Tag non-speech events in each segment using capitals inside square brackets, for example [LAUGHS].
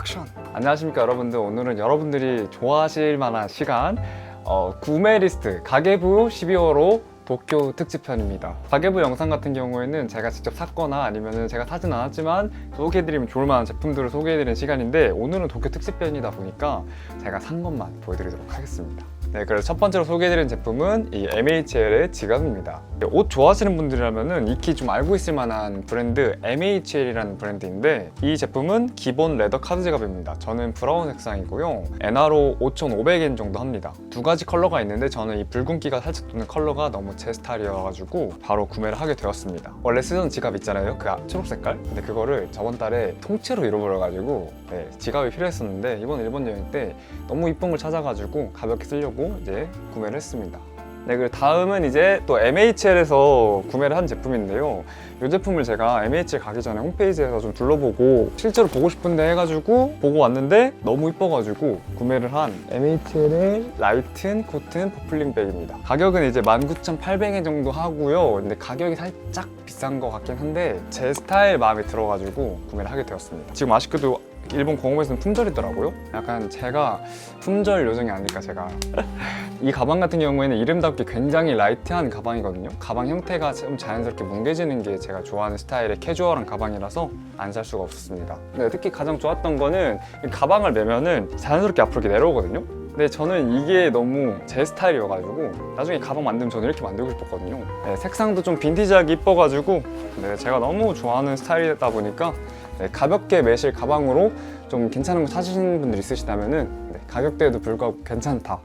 액션! 안녕하십니까 여러분들 오늘은 여러분들이 좋아하실 만한 시간 어, 구매 리스트 가계부 12월호 도쿄 특집편입니다. 가계부 영상 같은 경우에는 제가 직접 샀거나 아니면 제가 사진 않았지만 소개해드리면 좋을 만한 제품들을 소개해드리는 시간인데 오늘은 도쿄 특집편이다 보니까 제가 산 것만 보여드리도록 하겠습니다. 네, 그래서 첫 번째로 소개해드린 제품은 이 MHL의 지갑입니다. 옷 좋아하시는 분들이라면은 익히 좀 알고 있을 만한 브랜드 MHL이라는 브랜드인데 이 제품은 기본 레더 카드 지갑입니다. 저는 브라운 색상이고요. NRO 5,500엔 정도 합니다. 두 가지 컬러가 있는데 저는 이 붉은기가 살짝 도는 컬러가 너무 제 스타일이어가지고 바로 구매를 하게 되었습니다. 원래 쓰던 지갑 있잖아요. 그 초록 색깔. 근데 그거를 저번 달에 통째로 잃어버려가지고 네, 지갑이 필요했었는데 이번 일본 여행 때 너무 이쁜 걸 찾아가지고 가볍게 쓰려고 이제 구매를 했습니다. 네, 그리고 다음은 이제 또 MHL에서 구매를 한 제품인데요. 이 제품을 제가 MHL 가기 전에 홈페이지에서 좀 둘러보고 실제로 보고 싶은데 해가지고 보고 왔는데 너무 이뻐가지고 구매를 한 MHL의 라이튼 코튼 퍼플링 백입니다. 가격은 이제 19,800엔 정도 하고요. 근데 가격이 살짝 비싼 것 같긴 한데 제 스타일 마음에 들어가지고 구매를 하게 되었습니다. 지금 아쉽게도 일본 공업에서는 품절이더라고요. 약간 제가 품절 요정이 아닐까 제가. [LAUGHS] 이 가방 같은 경우에는 이름답게 굉장히 라이트한 가방이거든요. 가방 형태가 좀 자연스럽게 뭉개지는 게 제가 좋아하는 스타일의 캐주얼한 가방이라서 안 살 수가 없었습니다. 근데 특히 가장 좋았던 거는 이 가방을 매면은 자연스럽게 앞으로 이렇게 내려오거든요. 근데 저는 이게 너무 제 스타일이어가지고 나중에 가방 만들면 저는 이렇게 만들고 싶었거든요. 네, 색상도 좀 빈티지하게 이뻐가지고 네, 제가 너무 좋아하는 스타일이다 보니까 네, 가볍게 매실 가방으로 좀 괜찮은 거 찾으시는 분들 있으시다면은 네, 가격대에도 불구하고 괜찮다.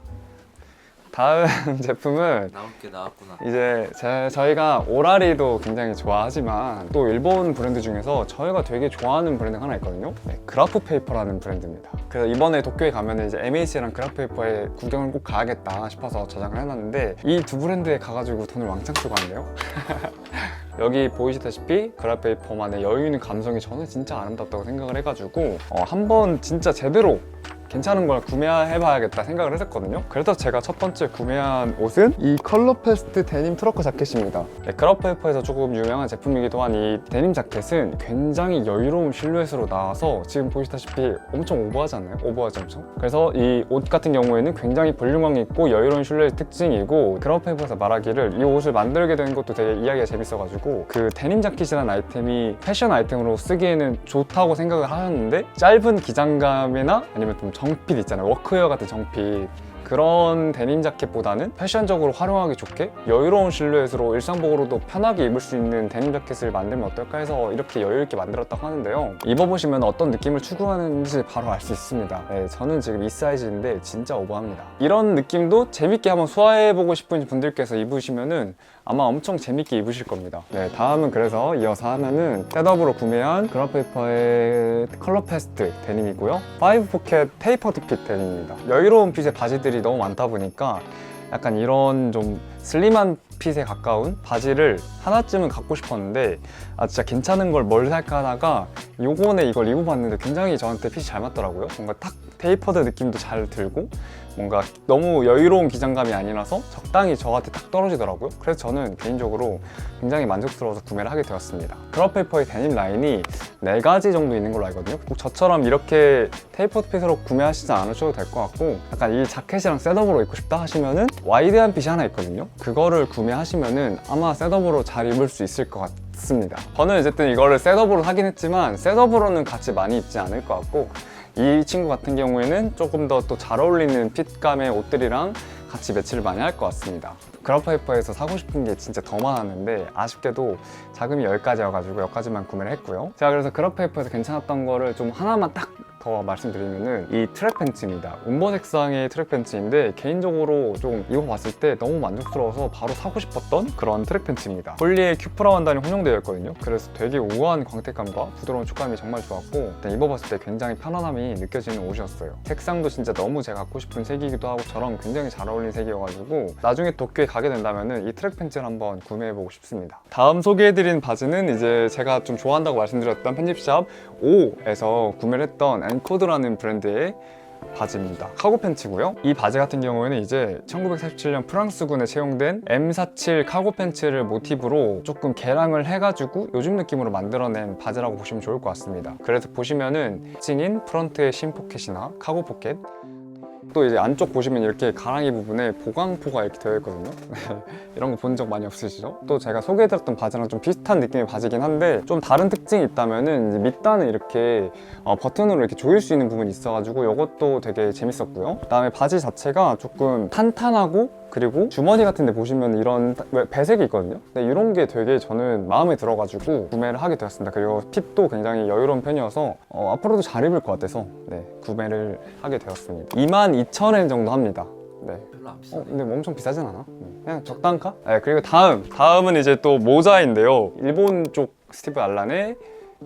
다음 [LAUGHS] 제품은 나올 게 나왔구나. 이제 제, 저희가 오라리도 굉장히 좋아하지만 또 일본 브랜드 중에서 저희가 되게 좋아하는 브랜드가 하나 있거든요. 네, 그라프 페이퍼라는 브랜드입니다. 그래서 이번에 도쿄에 가면 이제 MH랑 그라프 페이퍼에 구경을 꼭 가야겠다 싶어서 저장을 해놨는데 이 두 브랜드에 가가지고 돈을 왕창 쓰고 왔네요. [LAUGHS] 여기 보이시다시피 그라페이퍼만의 여유 있는 감성이 저는 진짜 아름답다고 생각을 해가지고 어, 한번 진짜 제대로 괜찮은 걸 구매해 봐야겠다 생각을 했었거든요. 그래서 제가 첫 번째 구매한 옷은 이 컬러페스트 데님 트러커 자켓입니다. 네, 크라페이퍼에서 조금 유명한 제품이기도 한 이 데님 자켓은 굉장히 여유로운 실루엣으로 나와서 지금 보시다시피 엄청 오버하지 않나요? 오버하지 엄청? 그래서 이 옷 같은 경우에는 굉장히 볼륨감 있고 여유로운 실루엣 특징이고 크라페이퍼에서 말하기를 이 옷을 만들게 된 것도 되게 이야기가 재밌어가지고 그 데님 자켓이라는 아이템이 패션 아이템으로 쓰기에는 좋다고 생각을 하셨는데 짧은 기장감이나 아니면 좀 정핏 있잖아요. 워크웨어 같은 정핏 그런 데님 자켓보다는 패션적으로 활용하기 좋게 여유로운 실루엣으로 일상복으로도 편하게 입을 수 있는 데님 자켓을 만들면 어떨까 해서 이렇게 여유 있게 만들었다고 하는데요 입어보시면 어떤 느낌을 추구하는지 바로 알 수 있습니다 네, 저는 지금 이 사이즈인데 진짜 오버합니다 이런 느낌도 재밌게 한번 소화해보고 싶은 분들께서 입으시면은 아마 엄청 재밌게 입으실 겁니다. 네, 다음은 그래서 이어서 하나는 셋업으로 구매한 그라페이퍼의 컬러 페스트 데님이고요. 파이브 포켓 테이퍼드 핏 데님입니다. 여유로운 핏의 바지들 이 너무 많다 보니까 약간 이런 좀 슬림한 핏에 가까운 바지를 하나쯤은 갖고 싶었는데 아 진짜 괜찮은 걸 뭘 살까 하다가 요번에 이걸 입어봤는데 굉장히 저한테 핏이 잘 맞더라고요. 뭔가 탁 테이퍼드 느낌도 잘 들고 뭔가 너무 여유로운 기장감이 아니라서 적당히 저한테 딱 떨어지더라고요. 그래서 저는 개인적으로 굉장히 만족스러워서 구매를 하게 되었습니다. 크롭페이퍼의 데님 라인이 네 가지 정도 있는 걸로 알거든요. 꼭 저처럼 이렇게 테이퍼드 핏으로 구매하시지 않으셔도 될 것 같고 약간 이 자켓이랑 셋업으로 입고 싶다 하시면은 와이드한 핏이 하나 있거든요. 그거를 구매하시면은 아마 셋업으로 잘 입을 수 있을 것 같습니다. 저는 어쨌든 이거를 셋업으로 하긴 했지만 셋업으로는 같이 많이 입지 않을 것 같고 이 친구 같은 경우에는 조금 더 또 잘 어울리는 핏감의 옷들이랑 같이 매치를 많이 할 것 같습니다. 그라파이퍼에서 사고 싶은 게 진짜 더 많았는데 아쉽게도 자금이 여기까지여가지고 여기까지만 구매를 했고요. 제가 그래서 그라파이퍼에서 괜찮았던 거를 좀 하나만 딱 더 말씀드리면은 이 트랙 팬츠입니다. 운보 색상의 트랙 팬츠인데 개인적으로 좀 입어봤을 때 너무 만족스러워서 바로 사고 싶었던 그런 트랙 팬츠입니다. 폴리에 큐프라 원단이 혼용되어 있거든요. 그래서 되게 우아한 광택감과 부드러운 촉감이 정말 좋았고 일단 입어봤을 때 굉장히 편안함이 느껴지는 옷이었어요. 색상도 진짜 너무 제가 갖고 싶은 색이기도 하고 저랑 굉장히 잘 어울리는 색이어가지고 나중에 도쿄에 가게 된다면은 이 트랙 팬츠를 한번 구매해보고 싶습니다. 다음 소개해드린 바지는 이제 제가 좀 좋아한다고 말씀드렸던 편집샵 5에서 구매를 했던 엔코드라는 브랜드의 바지입니다. 카고 팬츠고요. 이 바지 같은 경우에는 이제 1947년 프랑스군에 채용된 M47 카고 팬츠를 모티브로 조금 개량을 해가지고 요즘 느낌으로 만들어낸 바지라고 보시면 좋을 것 같습니다. 그래서 보시면은 찡인 프런트의 심 포켓이나 카고 포켓 또 이제 안쪽 보시면 이렇게 가랑이 부분에 보강포가 이렇게 되어 있거든요. [LAUGHS] 네, 이런 거 본 적 많이 없으시죠? 또 제가 소개해드렸던 바지랑 좀 비슷한 느낌의 바지긴 한데 좀 다른 특징이 있다면은 밑단을 이렇게 어, 버튼으로 이렇게 조일 수 있는 부분이 있어가지고 이것도 되게 재밌었고요. 그다음에 바지 자체가 조금 탄탄하고 그리고 주머니 같은 데 보시면 이런 배색이 있거든요. 근데 이런 게 되게 저는 마음에 들어가지고 구매를 하게 되었습니다. 그리고 핏도 굉장히 여유로운 편이어서 어, 앞으로도 잘 입을 것 같아서 네, 구매를 하게 되었습니다. 22,000엔 정도 합니다. 네. 별로 안 어, 비싸네. 근데 뭐 엄청 비싸진 않아. 음, 그냥 적당가? 네, 그리고 다음, 다음은 이제 또 모자인데요. 일본 쪽 스티브 알란의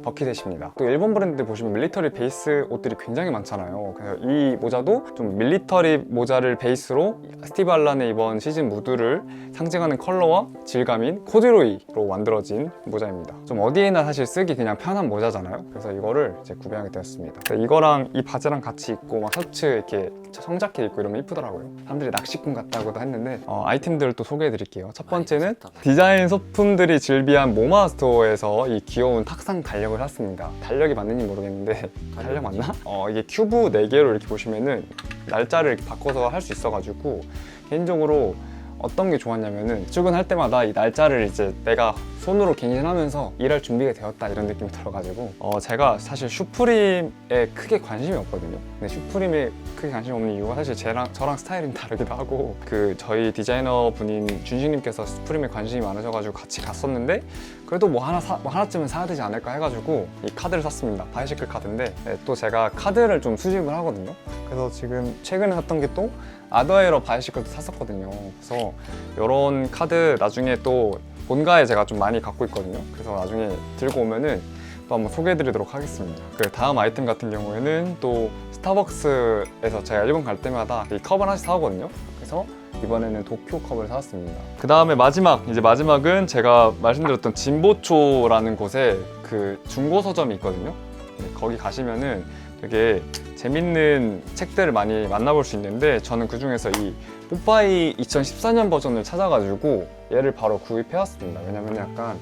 버킷햇입니다. 또 일본 브랜드 보시면 밀리터리 베이스 옷들이 굉장히 많잖아요. 그래서 이 모자도 좀 밀리터리 모자를 베이스로 스티브 알란의 이번 시즌 무드를 상징하는 컬러와 질감인 코듀로이로 만들어진 모자입니다. 좀 어디에나 사실 쓰기 그냥 편한 모자잖아요. 그래서 이거를 이제 구매하게 되었습니다. 이거랑 이 바지랑 같이 입고 막 셔츠 이렇게 청자켓 입고 이러면 이쁘더라고요. 사람들이 낚시꾼 같다고도 했는데 어, 아이템들을 또 소개해 드릴게요. 첫 번째는 디자인 소품들이 즐비한 모마 스토어에서 이 귀여운 탁상 달 력을 샀습니다. 달력이 맞는지 모르겠는데 달력 맞나? 어 이게 큐브 4개로 이렇게 보시면은 날짜를 이렇게 바꿔서 할 수 있어가지고 개인적으로 어떤 게 좋았냐면은 출근할 때마다 이 날짜를 이제 내가 손으로 갱신하면서 일할 준비가 되었다 이런 느낌이 들어가지고 어 제가 사실 슈프림에 크게 관심이 없거든요. 근데 슈프림에 크게 관심 없는 이유가 사실 제랑 저랑 스타일이 [LAUGHS] 다르기도 하고 그 저희 디자이너 분인 준식님께서 슈프림에 관심이 많으셔가지고 같이 갔었는데 그래도 뭐 하나 사, 뭐 하나쯤은 사야 되지 않을까 해가지고 이 카드를 샀습니다. 바이시클 카드인데 네, 또 제가 카드를 좀 수집을 하거든요. 그래서 지금 최근에 샀던 게 또 아더에러 바이시클도 샀었거든요. 그래서 이런 카드 나중에 또 본가에 제가 좀 많이 갖고 있거든요. 그래서 나중에 들고 오면은 또 한번 소개해 드리도록 하겠습니다. 그 다음 아이템 같은 경우에는 또 스타벅스에서 제가 일본 갈 때마다 이 컵을 하나씩 사오거든요. 그래서 이번에는 도쿄 컵을 사왔습니다. 그 다음에 마지막 이제 마지막은 제가 말씀드렸던 진보초라는 곳에 그 중고 서점이 있거든요. 네, 거기 가시면은 되게 재밌는 책들을 많이 만나볼 수 있는데 저는 그 중에서 이 뽀빠이 2014년 버전을 찾아가지고 얘를 바로 구입해왔습니다. 왜냐면 약간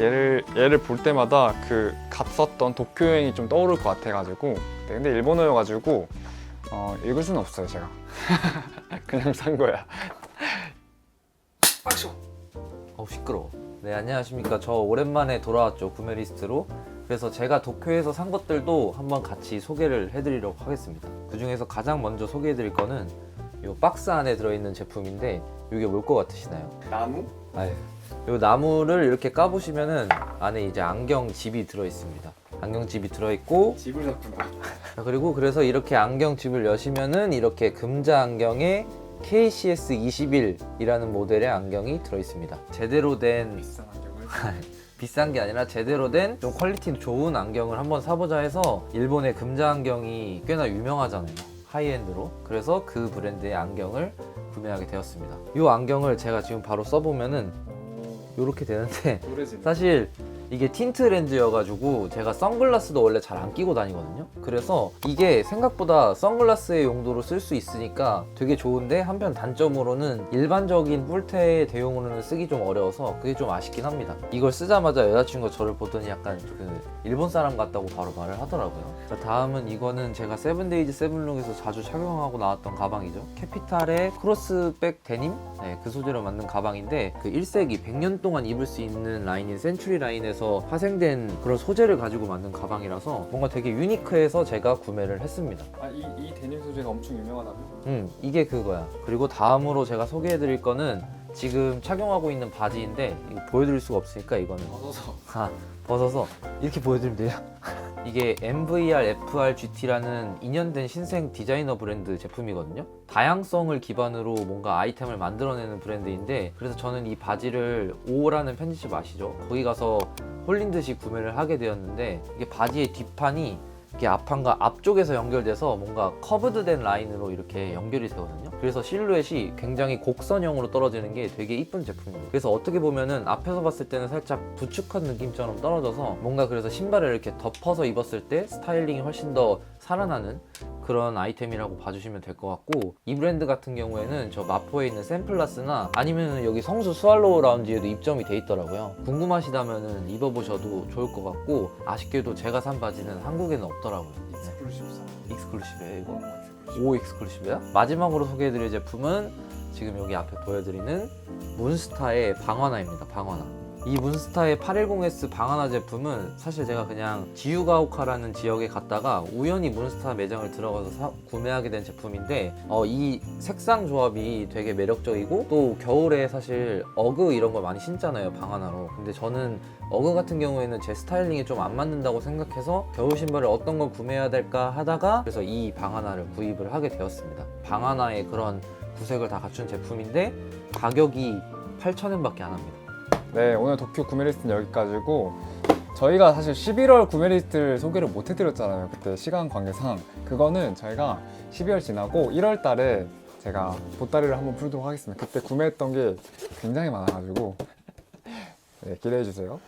얘를 얘를 볼 때마다 그 갔었던 도쿄 여행이 좀 떠오를 것 같아가지고 네, 근데 일본어여가지고 어, 읽을 수는 없어요 제가 [LAUGHS] 그냥 산 거야. 어우 시끄러워. 네 안녕하십니까. 저 오랜만에 돌아왔죠 구매 리스트로. 그래서 제가 도쿄에서 산 것들도 한번 같이 소개를 해드리려고 하겠습니다. 그 중에서 가장 먼저 소개해드릴 거는 이 박스 안에 들어있는 제품인데 이게 뭘 것 같으시나요? 나무? 아유, 요 나무를 이렇게 까보시면은 안에 이제 안경 집이 들어있습니다. 안경 집이 들어있고 집을 샀구나. 자, 그리고 그래서 이렇게 안경집을 여시면은 이렇게 금자 안경에 KCS 21이라는 모델의 안경이 들어있습니다. 제대로 된 비싼 안경을. 비싼 게 아니라 제대로 된 좀 퀄리티 좋은 안경을 한번 사보자 해서 일본의 금자 안경이 꽤나 유명하잖아요. 하이엔드로. 그래서 그 브랜드의 안경을 구매하게 되었습니다. 이 안경을 제가 지금 바로 써보면은 이렇게 되는데. 사실 이게 틴트 렌즈여가지고 제가 선글라스도 원래 잘 안 끼고 다니거든요. 그래서 이게 생각보다 선글라스의 용도로 쓸 수 있으니까 되게 좋은데 한편 단점으로는 일반적인 뿔테 대용으로는 쓰기 좀 어려워서 그게 좀 아쉽긴 합니다. 이걸 쓰자마자 여자친구가 저를 보더니 약간 그 일본 사람 같다고 바로 말을 하더라고요. 자, 다음은 이거는 제가 세븐데이즈 세븐룩에서 자주 착용하고 나왔던 가방이죠. 캐피탈의 크로스백 데님? 네, 그 소재로 만든 가방인데 그 1세기 100년 동안 입을 수 있는 라인인 센츄리 라인에서 파생된 그런 소재를 가지고 만든 가방이라서 뭔가 되게 유니크해서 제가 구매를 했습니다. 아 이 이 데님 소재가 엄청 유명하다며? 음, 이게 그거야. 그리고 다음으로 제가 소개해드릴 거는 지금 착용하고 있는 바지인데 이거 보여드릴 수가 없으니까 이거는 벗어서. 아, 벗어서 이렇게 보여드리면 돼요. [LAUGHS] 이게 MVR FR GT라는 2년 된 신생 디자이너 브랜드 제품이거든요. 다양성을 기반으로 뭔가 아이템을 만들어내는 브랜드인데 그래서 저는 이 바지를 5라는 편집샵 아시죠? 거기 가서 홀린 듯이 구매를 하게 되었는데 이게 바지의 뒷판이 이렇게 앞판과 앞쪽에서 연결돼서 뭔가 커브드된 라인으로 이렇게 연결이 되거든요. 그래서 실루엣이 굉장히 곡선형으로 떨어지는 게 되게 이쁜 제품입니다. 그래서 어떻게 보면은 앞에서 봤을 때는 살짝 부축한 느낌처럼 떨어져서 뭔가 그래서 신발을 이렇게 덮어서 입었을 때 스타일링이 훨씬 더 살아나는 그런 아이템이라고 봐주시면 될 것 같고 이 브랜드 같은 경우에는 저 마포에 있는 샘플라스나 아니면 여기 성수 스왈로우 라운지에도 입점이 돼 있더라고요 궁금하시다면 입어보셔도 좋을 것 같고 아쉽게도 제가 산 바지는 한국에는 없더라고요 네. 익스클루시브예요 이거? 오 익스클루시브야? 마지막으로 소개해드릴 제품은 지금 여기 앞에 보여드리는 문스타의 방화나입니다 방화나 이 문스타의 810S 방하나 제품은 사실 제가 그냥 지유가오카라는 지역에 갔다가 우연히 문스타 매장을 들어가서 사- 구매하게 된 제품인데 어, 이 색상 조합이 되게 매력적이고 또 겨울에 사실 어그 이런 걸 많이 신잖아요 방하나로. 근데 저는 어그 같은 경우에는 제 스타일링에 좀안 맞는다고 생각해서 겨울 신발을 어떤 걸 구매해야 될까 하다가 그래서 이 방하나를 구입을 하게 되었습니다. 방하나의 그런 구색을 다 갖춘 제품인데 가격이 8,000원밖에 안 합니다 네, 오늘 도쿄 구매 리스트는 여기까지고 저희가 사실 11월 구매 리스트를 소개를 못 해드렸잖아요. 그때 시간 관계상 그거는 저희가 12월 지나고 1월 달에 제가 보따리를 한번 풀도록 하겠습니다. 그때 구매했던 게 굉장히 많아가지고 [LAUGHS] 네, 기대해 주세요.